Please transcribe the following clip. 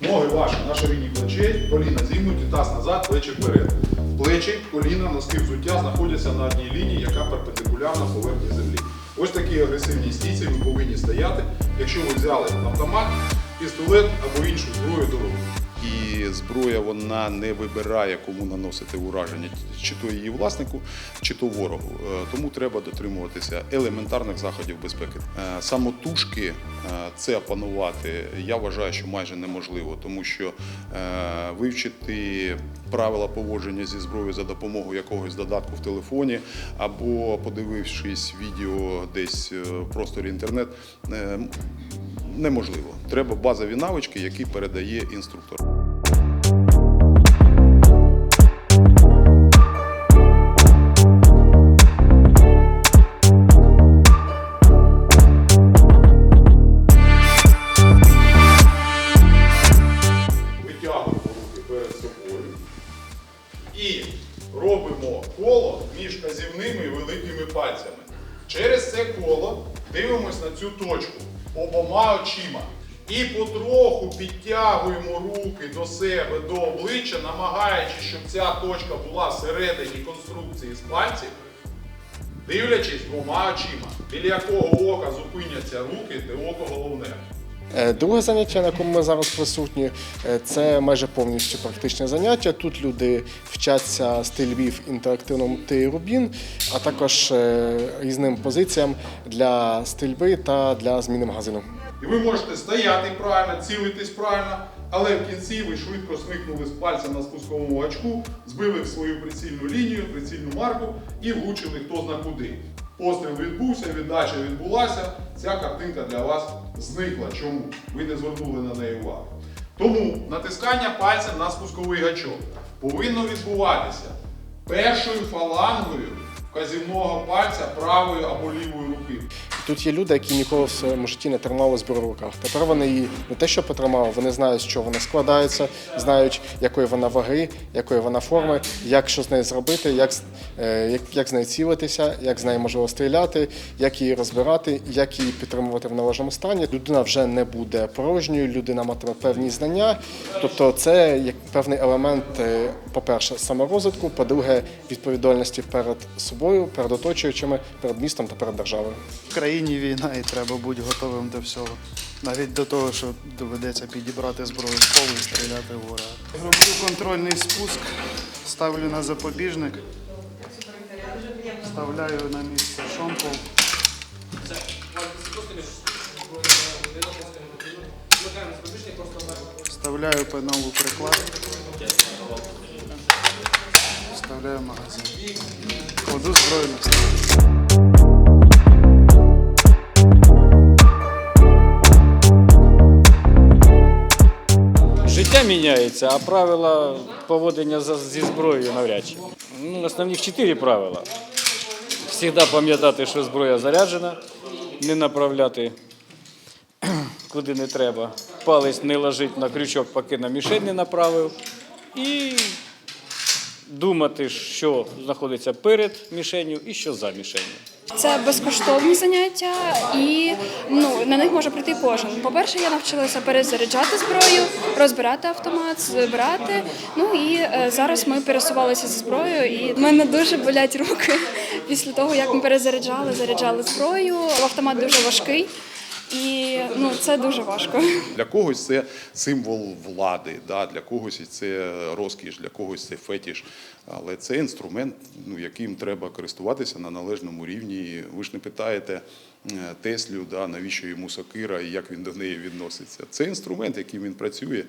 Ноги ваші на ширині плечей, коліна зігнуті, таз назад, плечі вперед. Плечі, коліна, носки взуття знаходяться на одній лінії, яка перпендикулярна поверхні землі. Ось такі агресивні стійці ви повинні стояти, якщо ви взяли автомат, пістолет або іншу зброю до рук. Зброя вона не вибирає, кому наносити ураження, чи то її власнику, чи то ворогу. Е, Тому треба дотримуватися елементарних заходів безпеки. Е, Самотужки е, це опанувати, я вважаю, що майже неможливо, тому що вивчити правила поводження зі зброєю за допомогою якогось додатку в телефоні або подивившись відео десь в просторі інтернет. Неможливо. Треба базові навички, які передає інструктор. І робимо коло між казівними і великими пальцями. Через це коло дивимось на цю точку обома очима. І потроху підтягуємо руки до себе, до обличчя, намагаючись, щоб ця точка була всередині конструкції з пальців, дивлячись двома очима, біля якого ока зупиняться руки, де око головне. Е, Друге заняття, на якому ми зараз присутні, е, це майже повністю практичне заняття. Тут люди вчаться стрільбів інтерактивному Т Рубін, а також е, різним позиціям для стрільби та для зміни магазину. І ви можете стояти правильно, цілитись правильно, але в кінці ви швидко смикнули з пальця на спусковому гачку, збили в свою прицільну лінію, прицільну марку і влучили хто зна куди. Постріл відбувся, віддача відбулася. Ця картинка для вас зникла. Чому? Ви не звернули на неї увагу. Тому натискання пальцем на спусковий гачок повинно відбуватися першою фалангою вказівного пальця правої або лівої руки. Тут є люди, які ніколи в своєму житті не тримали зброю в руках. Тепер вони її не те, що потримали, вони знають, з чого вона складається, знають, якої вона ваги, якої вона форми, як що з нею зробити, як, е, як, як з нею цілитися, як з нею можливо стріляти, як її розбирати, як її підтримувати в належному стані. Людина вже не буде порожньою, людина матиме певні знання. Тобто, це як певний елемент, е, по-перше, саморозвитку, по-друге, відповідальності перед собою, перед оточуючими, перед містом та перед державою. В країні війна і треба бути готовим до всього. Навіть до того, що доведеться підібрати зброю з полу і стріляти в ворога. Роблю контрольний спуск, ставлю на запобіжник, вставляю на місце шомпол. Вставляю пенову приклад. Вставляю магазин. Кладу зброю на стіл. Життя міняється, а правила поводження зі зброєю навряд чи. Ну, основних чотири правила. Завжди пам'ятати, що зброя заряджена, не направляти куди не треба. Палець не лежить на крючок, поки на мішень не направив. І думати, що знаходиться перед мішенью і що за мішенью. Це безкоштовні заняття, і ну на них може прийти кожен. По-перше, я навчилася перезаряджати зброю, розбирати автомат, збирати. Ну і е, зараз ми пересувалися зі зброєю, і в мене дуже болять руки після того, як ми перезаряджали, заряджали зброю. Автомат дуже важкий, і ну це дуже важко. Для когось це символ влади, да, для когось це розкіш, для когось це фетіш. Але це інструмент, ну, яким треба користуватися на належному рівні. Ви ж не питаєте е, Теслю, да, навіщо йому сокира і як він до неї відноситься. Це інструмент, яким він працює.